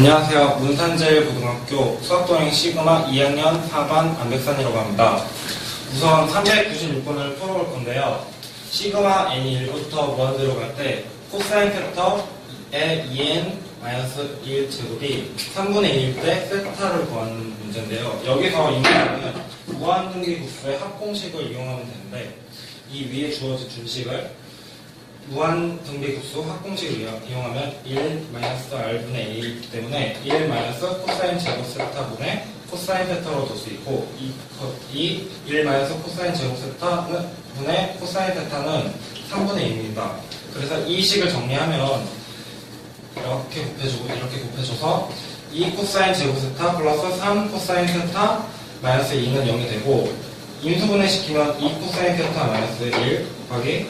안녕하세요. 문산제일고등학교 수학도행 시그마 2학년 4반 안백산이라고 합니다. 우선 396번을 풀어볼 건데요. 시그마 n이 1부터 무한대로 갈 때 코사인 팩터의 2n 마이너스 1 제곱이 3분의 1일 때 세타를 구하는 문제인데요. 여기서 이 문제는 무한등기국수의 합공식을 이용하면 되는데 이 위에 주어진 준식을 무한 등비국수 합공식을 이용- 이용하면 1 마이너스 r분의 a이기 때문에 1 마이너스 코사인 제곱 세타분의 코사인 세타로 둘수 있고 이, 거- 이1 마이너스 코사인 제곱 세타는 분의 코사인 세타는 3분의 2입니다. 그래서 이 식을 정리하면 이렇게 곱해주고 이렇게 곱해줘서 2 코사인 제곱 세타 플러스 3 코사인 세타 마이너스 2는 0이 되고 인수분해 시키면 2 코사인 세타 마이너스 1 곱하기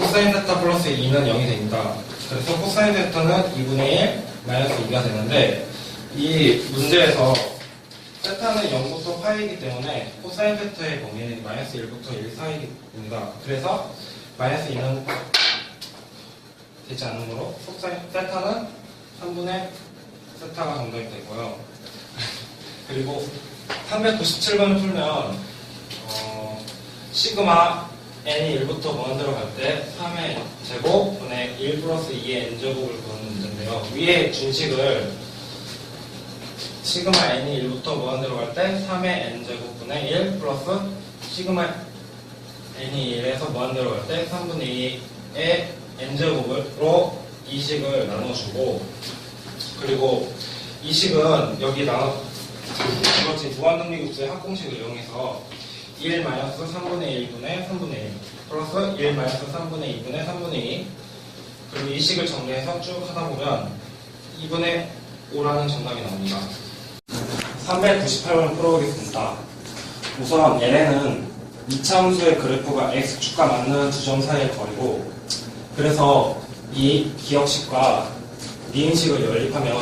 코사인 세타 플러스 2는 0이 됩니다. 그래서 코사인 세타는 2분의 1 마이너스 2가 되는데 이 문제에서 세타는 0부터 파이기 때문에 코사인 세타의 범위는 마이너스 1부터 1 사이입니다. 그래서 마이너스 2는 되지 않으므로 코사인 세타는 3분의 세타가 정답이 되고요. 그리고 397번을 풀면 어, 시그마 n이 1부터 무한대로 갈 때 3의 제곱 분의 1 플러스 2의 n제곱을 구하는 문제인데요. 위에 준식을 시그마 n이 1부터 무한대로 갈 때 3의 n제곱 분의 1 플러스 시그마 n이 1에서 무한대로 갈 때 3분의 2의 n제곱으로 이 식을 나눠주고 그리고 이 식은 여기 나눠 주어진 무한등비국수의 합공식을 이용해서 1 마이너스 3분의 1분의 3분의 1 플러스 1 마이너스 3분의 2분의 3분의 2 그리고 이 식을 정리해서 쭉 하다 보면 2분의 5라는 정답이 나옵니다. 398번 풀어보겠습니다. 우선 LN은 이차함수의 그래프가 x축과 맞는 두 점 사이의 거리고 그래서 이 기억식과 미인식을 연립하면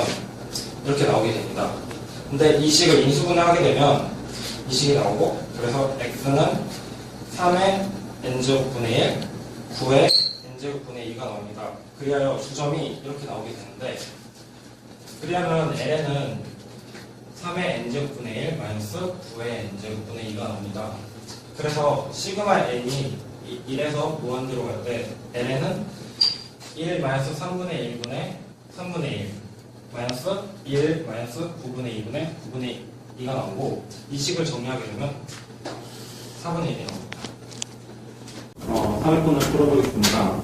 이렇게 나오게 됩니다. 근데 이 식을 인수분해하게 되면 이 식이 나오고 그래서 x는 3의 n제곱분의 1, 9의 n제곱분의 2가 나옵니다. 그리하여 두 점이 이렇게 나오게 되는데 그리하면 ln은 3의 n제곱분의 1 마이너스 9의 n제곱분의 2가 나옵니다. 그래서 시그마 n이 1에서 무한대로 갈 때 ln은 1 마이너스 3분의 1분의 3분의 1 마이너스 1 마이너스 9분의 2분의 9분의 2가 나오고 이 식을 정리하게 되면 4분의 1이 나옵니다. 어, 300분을 풀어보겠습니다.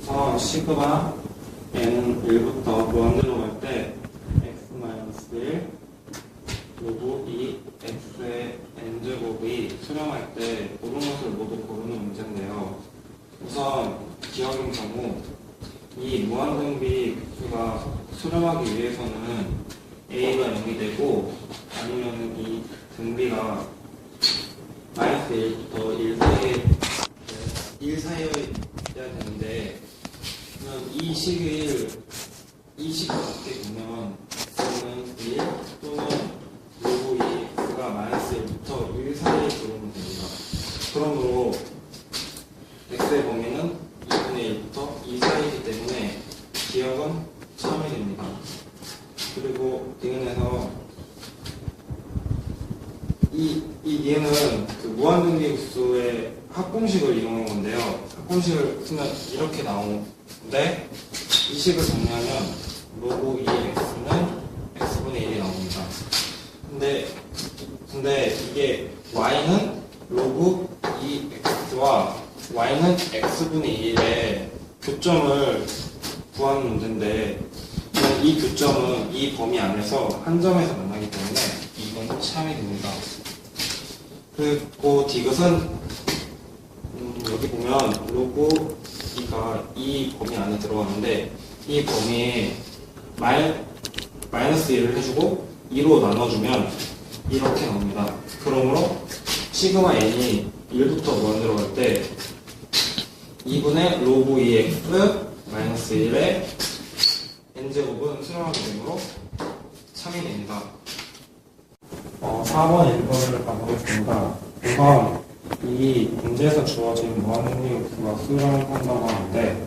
우선 시그마 n은 1부터 무한대로 갈 때 x 마이너스 1 로고 2 x의 n제곱이 수렴할 때 고른 것을 모두 고르는 문제인데요. 우선 기억인 경우 이 무한등비 수가 수렴하기 위해서는 a가 0이 되고 아니면 이 등비가 마이너스 1부터 1 사이에 1 사이여야 되는데 그러면 이 식을 이 식을 어떻게 보면 x는 1 또는 로고 2x가 마이너스 1부터 1 사이에 들어오면 됩니다. 그러므로 x의 범위는 2분의 1부터 2 사이이기 때문에 기억은 참이 됩니다. 그리고 디귿에서 이, 이 니은은 그 무한등비국수의 합공식을 이용한 건데요. 합공식을 쓰면 이렇게 나오는데 이 식을 정리하면 로고 2x는 x분의 1이 나옵니다. 근데 근데 이게 y는 로그 2x와 y는 x분의 1의 교점을 구하는 문제인데 이 교점은 이 범위 안에서 한 점에서 만나기 때문에 이건 참이 됩니다. 그리고 디귿은 음, 여기 보면 로고 2가 이 범위 안에 들어가는데 이 범위에 마이, 마이너스 1을 해주고 2로 나눠주면 이렇게 나옵니다. 그러므로 시그마 n이 1부터 무한대로 갈때 2분의 로그 2x 마이너스 1의 n제곱은 수렴하게 되므로 참이 됩니다. 어, 4번 1번을 가보겠습니다. 우선 이 문제에서 주어진 무한등비국수가 수렴한다고 하는데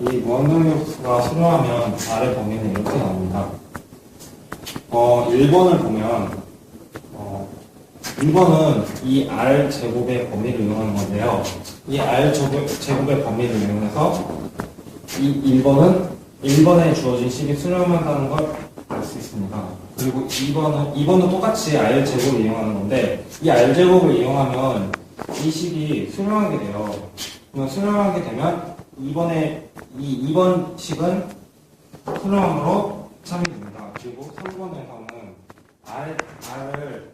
이 무한등비국수가 수렴하면 아래 범위는 이렇게 나옵니다. 1번을 보면 어, 1번은 이 R 제곱의 범위를 이용하는 건데요. 이 R 제곱, 제곱의 범위를 이용해서 이 1번은 1번에 주어진 식이 수렴한다는 걸 있습니다. 그리고 2번은 2번도 똑같이 R 제곱을 이용하는 건데 이 R 제곱을 이용하면 이 식이 수렴하게 돼요. 그러면 수렴하게 되면 2번에 이 2번 식은 수렴함으로 참이 됩니다. 그리고 3번에서는 R, R을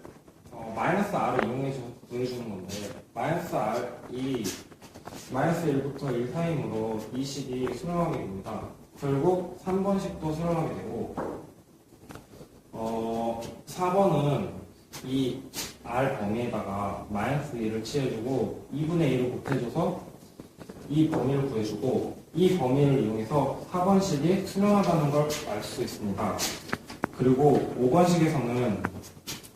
어, 마이너스 R을 이용해 주, 구해주는 건데 마이너스 R이 마이너스 1부터 1 사이므로 이 식이 수렴하게 됩니다. 결국 3번식도 수렴하게 되고 어, 4번은 이 R 범위에다가 마이너스 1을 취해주고 2분의 1을 곱해줘서 이 범위를 구해주고 이 범위를 이용해서 4번식이 수렴하다는 걸 알 수 있습니다. 그리고 5번식에서는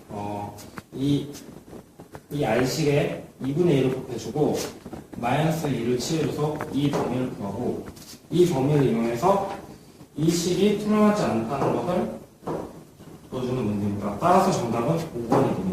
어, 이, 이 R식에 2분의 1을 곱해주고 마이너스 2를 취해줘서 이 범위를 구하고 이 범위를 이용해서 이 식이 투명하지 않다는 것을 넣어주는 문제입니다. 따라서 정답은 5번입니다.